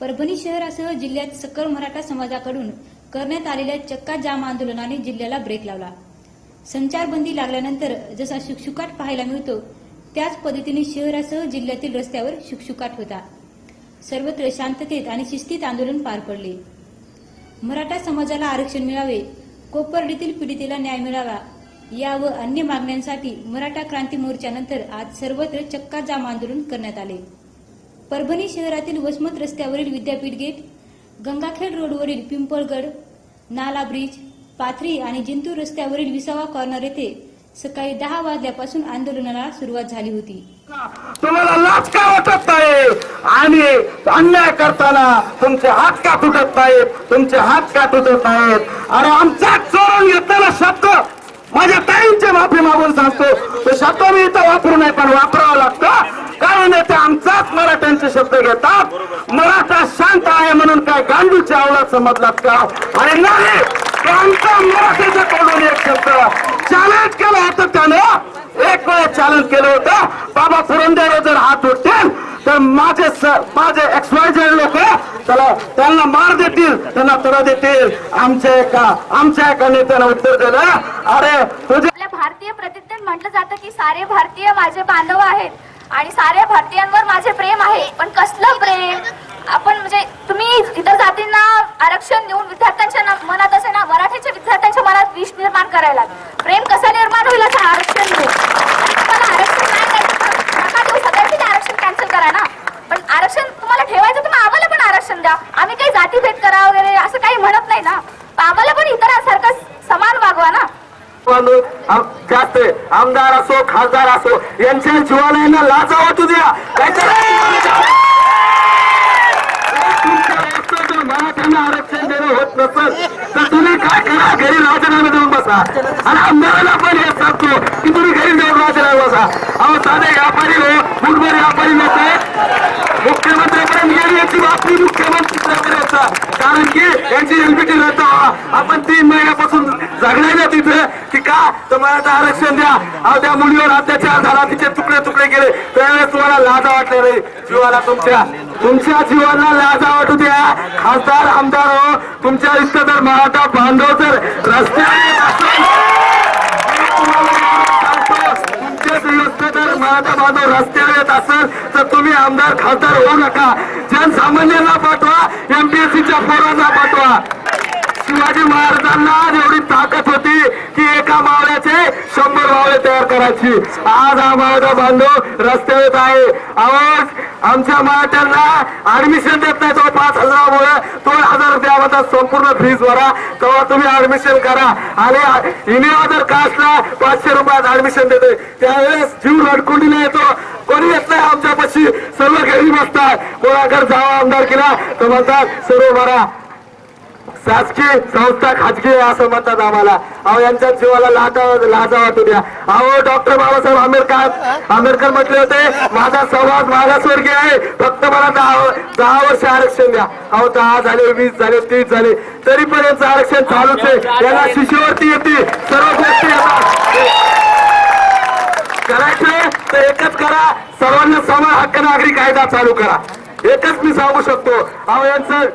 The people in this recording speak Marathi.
परभणी शहरासह जिल्ह्यात सकल मराठा समाजाकडून करण्यात आलेल्या चक्का जाम आंदोलनाने जिल्ह्याला ब्रेक लावला. संचारबंदी लागल्यानंतर जसा शुकशुकाट पाहायला मिळतो त्याच पद्धतीने शहरासह जिल्ह्यातील रस्त्यावर शुकशुकाट होता. सर्वत्र शांततेत आणि शिस्तीत आंदोलन पार पडले. मराठा समाजाला आरक्षण मिळावे कोपर्डीतील पीडितेला न्याय मिळावा या व अन्य मागण्यांसाठी मराठा क्रांती मोर्चानंतर आज सर्वत्र चक्का जाम आंदोलन करण्यात आले. परभणी शहरातील वसमत रस्त्यावरील विद्यापीठ गेट गंगाखेड रोडवरील पिंपळगड नाला ब्रिज पाथरी आणि जिंतूर रस्त्यावरील विसावा कॉर्नर येथे सकाळी दहा वाजल्यापासून आंदोलनाला सुरुवात झाली होती. तुम्हाला लाच का वाटत नाही? आणि अन्याय करताना तुमचे हात का तुटत नाहीत? तुमचे हात का तुटत नाहीत? अरे आमचा चोरून घेतलेला शब्द माझ्या ताईंची माफी मागून सांगतो. तो शब्द मी इथं वापरू नाही पण वापरावा लागतं. कारण ते आमचाच मराठ्यांचे शब्द घेतात. मराठा शांत आहे म्हणून काय गांधीच्या आवळात समजलात का? आणि नाही आमचा मराठीच्या तोडून एक शब्द चॅलेंज केलं होतं त्यानं. एक वेळ चॅलेंज केलं होतं. बाबा पुरंदर जर हात उठतील तर माझे माझे एक्सवायझेड लोक त्याला त्यांना मार देतील त्यांना तडा देतील. आमच्या एका आमच्या एका नेत्यानं उत्तर दिलं. अरे तुझे भारतीय प्रतिज्ञेत म्हटलं जातं की सारे भारतीय माझे बांधव आहेत. आणि साऱ्या भारतीयांवर माझे प्रेम आहे. पण कसलं प्रेम? आपण म्हणजे तुम्ही इतर जातींना आरक्षण देऊन विद्यार्थ्यांच्या ना- मनात असे ना मराठीच्या विद्यार्थ्यांच्या मनात विष निर्माण करायला प्रेम कसं निर्माण होईल असं आरक्षण देऊ तुम्हाला आरक्षण नाही नका देऊ. सगळ्यांनी आरक्षण कॅन्सल करा ना. पण आरक्षण तुम्हाला ठेवायचं तुम्ही आम्हाला पण आरक्षण द्या. आम्ही काही जातीभेद करा वगैरे असं काही म्हणत नाही ना. आम्हाला पण इतरांसारखं समान वागवा ना. बांधव जास्त आमदार असो खासदार असो यांच्या जीवाला लाचा वाटू द्या. मराठ्यांना आरक्षण देणं होत नसत. तर तुम्ही काय करा? घरी राजीनामे देऊन बसा. आणि आमदाराला पण हे सांगतो की तुम्ही घरी जाऊन राजीनामे बसा. अहो साधे व्यापारी हो महिन्यापासून ना तिथे? की का? तर मला आरक्षण द्या. अहो त्या मुलीवर अत्याचार झाला. तिचे तुकडे तुकडे केले. त्यावेळेस तुम्हाला लाजा वाटले नाही जीवाला तुमच्या तुमच्या जीवाला लाजा वाटू द्या. खासदार आमदार हो. तुमच्या इथं जर मराठा बांधव जर रस्त्यावर तुमचे जर मराठा बांधव रस्त्यावर येत असेल तर तुम्ही आमदार खासदार होऊ नका. जनसामान्यांना पाठवा. एमपीएससीच्या पोरांना पाठवा. शिवाजी महाराजांना एवढी ताकद होती की एका मावळ्याचे शंभर मावळे तयार करायची. आज हा मावळा बांधव रस्त्यावर येत आहे. आवाज आमच्या मराठ्यांना ऍडमिशन देत नाही तो पाच हजारामुळे. दोन हजार रुपये आम्हाला संपूर्ण फीज भरा. तेव्हा तुम्ही ऍडमिशन करा. आणि इने अदर कास्टला पाचशे रुपयात ऍडमिशन देते. त्यावेळेस जीव रडकुंडीला येतो. कोणी येत नाही आमच्यापाशी. सर्व घरी बसतात कोणाकडे जावा आमदार केला तर म्हणतात सर्व भरा. शासकीय संस्था खाजगी आहे असं म्हणतात आम्हाला. अहो यांच्या जीवाला लाजा लाजा वाटू द्या. अहो डॉक्टर बाबासाहेब आंबेडकर आंबेडकर म्हटले होते माझा समाज मागासवर्गीय आहे. फक्त मला दहा दहा वर्ष आरक्षण द्या. अहो दहा झाले वीस झाले तीस झाले. तरी पण यांचं आरक्षण चालूच आहे. याला शिष्यवृत्ती येते. सर्व गोष्टी येतात करायचं तर एकच करा. सर्वांना समान हक्क नागरी कायदा चालू करा. एकच मी सांगू शकतो. अहो यांचं